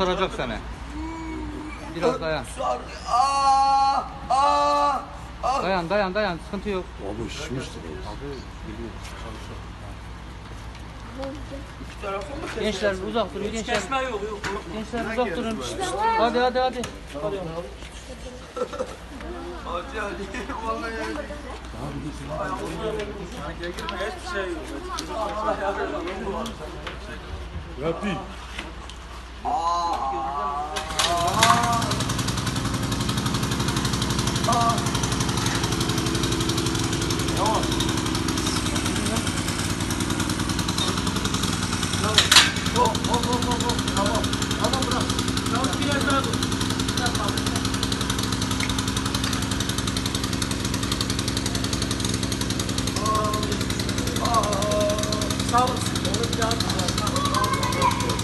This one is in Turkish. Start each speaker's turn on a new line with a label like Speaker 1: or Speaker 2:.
Speaker 1: kurtaracak seni. Biraz dayan.
Speaker 2: Aa! Aa! Aa!
Speaker 1: Dayan dayan dayan sıkıntı yok.
Speaker 3: Abi şişmiştir.
Speaker 1: İki tarafı
Speaker 2: mı?
Speaker 1: Gençler uzak durun gençler. Kesme
Speaker 4: yok yok.
Speaker 1: Gençler uzak durun. Hadi hadi hadi.
Speaker 4: Hadi hadi.
Speaker 2: Vallahi yani.
Speaker 4: Hiçbir şey yok.
Speaker 3: Yapayım.
Speaker 4: Hop
Speaker 1: hop hop hop hop. Tamam. Tamam bırak.
Speaker 4: Tamam biraz daha dur. Biraz daha
Speaker 1: dur.
Speaker 4: Sağ olasın. Onu bir daha tutalım.